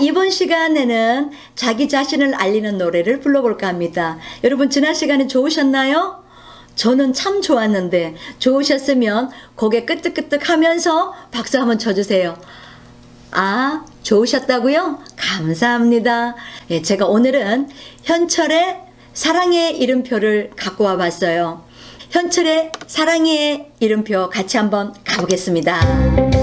자, 이번 시간에는 자기 자신을 알리는 노래를 불러볼까 합니다. 여러분, 지난 시간에 좋으셨나요? 저는 참 좋았는데, 좋으셨으면 고개 끄덕끄덕 하면서 박수 한번 쳐주세요. 아, 좋으셨다고요? 감사합니다. 예, 제가 오늘은 현철의 사랑의 이름표를 갖고 와 봤어요. 현철의 사랑의 이름표 같이 한번 가보겠습니다.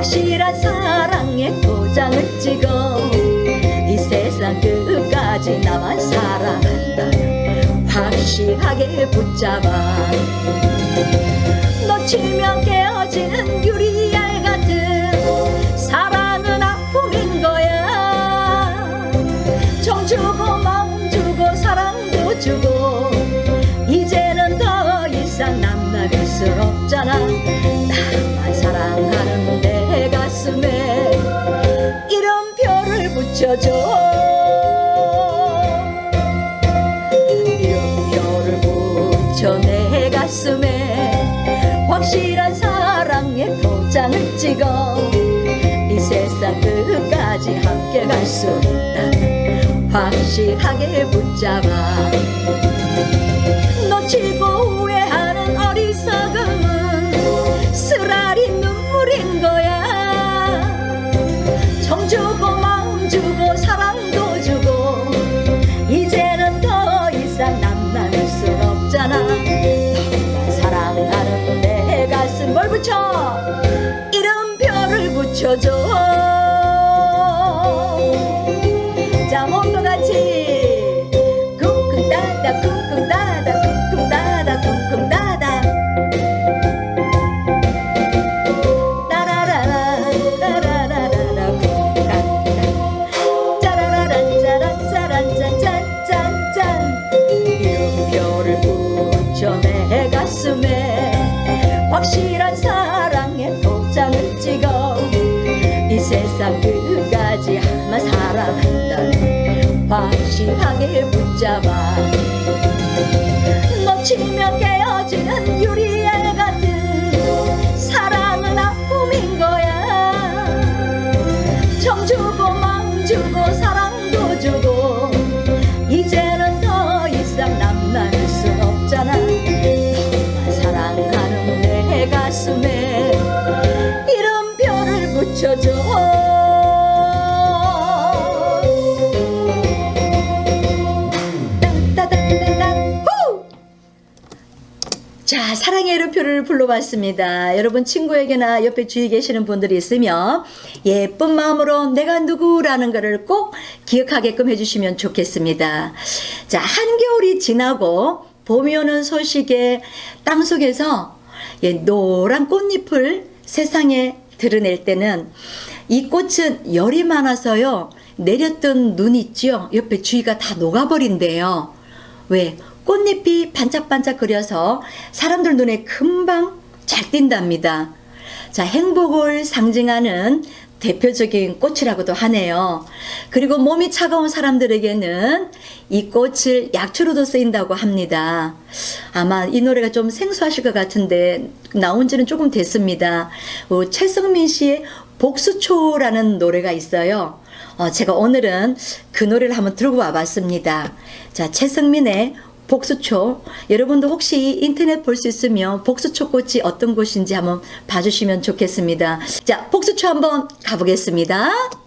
확실한 사랑의 도장을 찍어. 이 세상 끝까지 나만 사랑한다는 확실하게 붙잡아. 놓치면 깨어지는 유리알 같은 사랑은 아픔인 거야. 정 주고 마음 주고 사랑도 주고 이제는 더 이상 남나길 순 없잖아. 나만 사랑하는 내 가슴에 이름표를 붙여줘. 이름표를 붙여 내 가슴에 확실한 사랑의 도장을 찍어 이 세상 끝까지 함께 갈 수 있다는 확실하게 붙잡아 세상 끝까지 한만 사랑한다는 확실하게 붙잡아. 놓치면 깨어지는 유리 자, 사랑의 이름표를 불러봤습니다. 여러분 친구에게나 옆에 주위에 계시는 분들이 있으면 예쁜 마음으로 내가 누구라는 것을 꼭 기억하게끔 해주시면 좋겠습니다. 자, 한겨울이 지나고 봄이 오는 소식에 땅속에서 예, 노란 꽃잎을 세상에 드러낼 때는 이 꽃은 열이 많아서요. 내렸던 눈 있죠? 옆에 주위가 다 녹아버린대요. 왜? 꽃잎이 반짝반짝 그려서 사람들 눈에 금방 잘 띈답니다. 자, 행복을 상징하는 대표적인 꽃이라고도 하네요. 그리고 몸이 차가운 사람들에게는 이 꽃을 약초로도 쓰인다고 합니다. 아마 이 노래가 좀 생소하실 것 같은데 나온 지는 조금 됐습니다. 어, 최성민 씨의 복수초라는 노래가 있어요. 어, 제가 오늘은 그 노래를 한번 들고 와봤습니다. 자, 최성민의 복수초. 여러분도 혹시 인터넷 볼 수 있으면 복수초 꽃이 어떤 곳인지 한번 봐주시면 좋겠습니다. 자, 복수초 한번 가보겠습니다.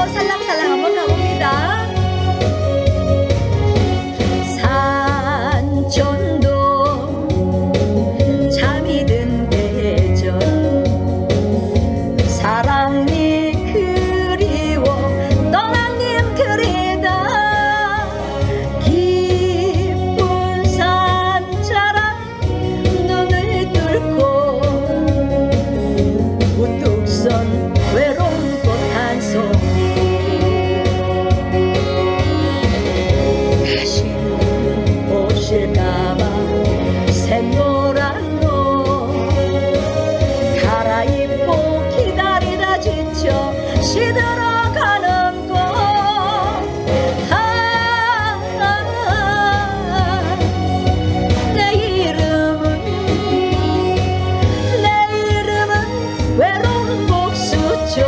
몸도 살랑살랑 시들어가는 꽃 하나는 아, 내 이름은 내 이름은 외로운 복수죠.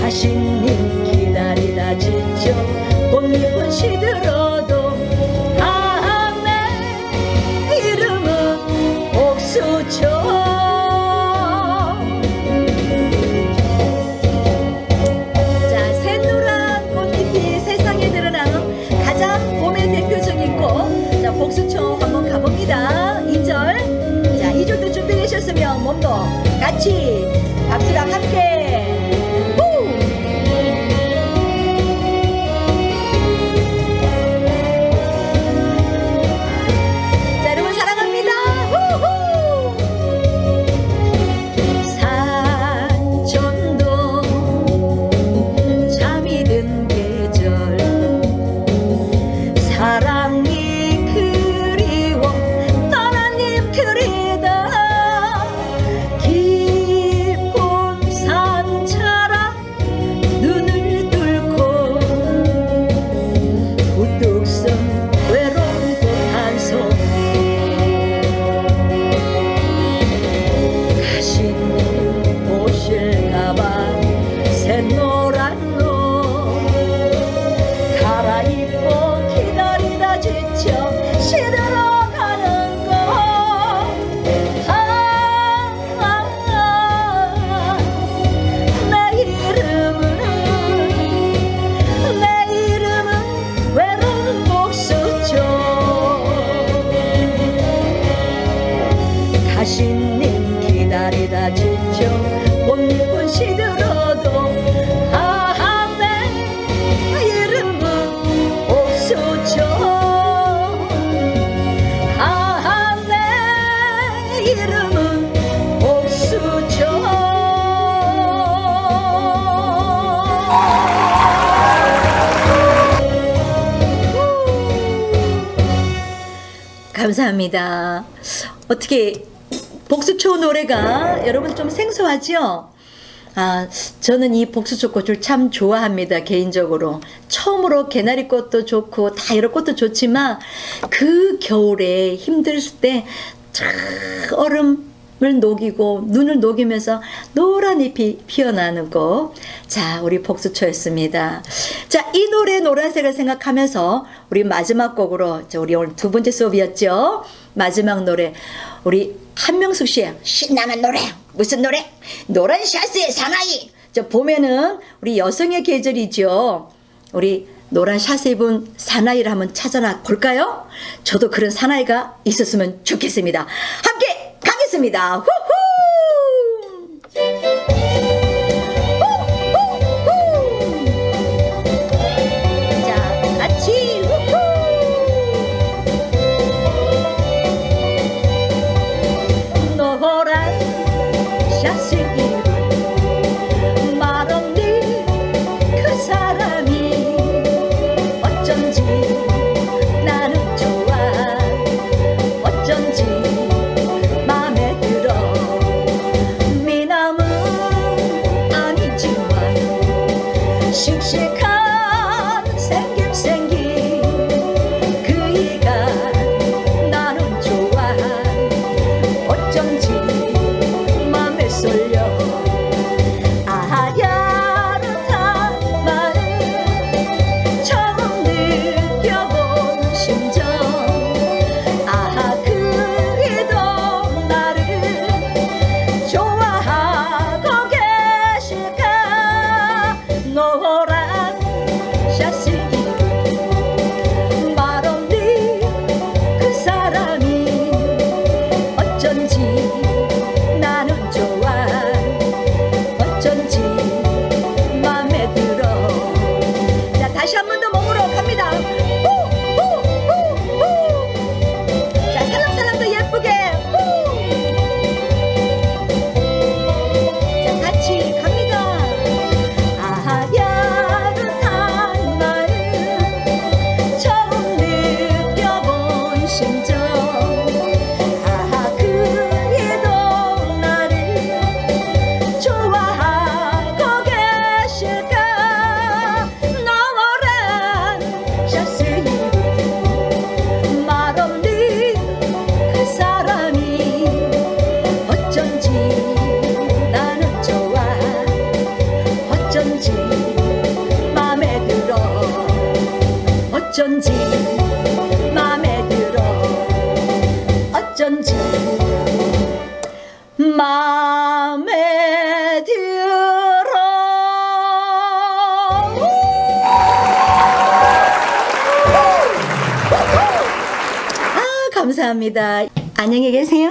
다신 님 기다리다 지쳐 꽃잎은 시들어 웃으며 몸도 같이 박수랑 함께. 감사합니다. 어떻게 복수초 노래가 여러분 좀 생소하죠? 아, 저는 이 복수초 꽃을 참 좋아합니다, 개인적으로. 처음으로 개나리 꽃도 좋고, 다 여러 꽃도 좋지만, 그 겨울에 힘들 때, 참 얼음 을 녹이고, 눈을 녹이면서 노란 잎이 피어나는 꽃. 자, 우리 복수초였습니다. 자, 이 노래 노란색을 생각하면서, 우리 마지막 곡으로, 자, 우리 오늘 두 번째 수업이었죠? 마지막 노래, 우리 한명숙 씨의 신나는 노래 무슨 노래? 노란 샤스의 사나이 저 봄에는 우리 여성의 계절이죠 우리 노란 샤스 입은 사나이를 한번 찾아나 볼까요? 저도 그런 사나이가 있었으면 좋겠습니다 함께 가겠습니다 후후. 감사합니다. 안녕히 계세요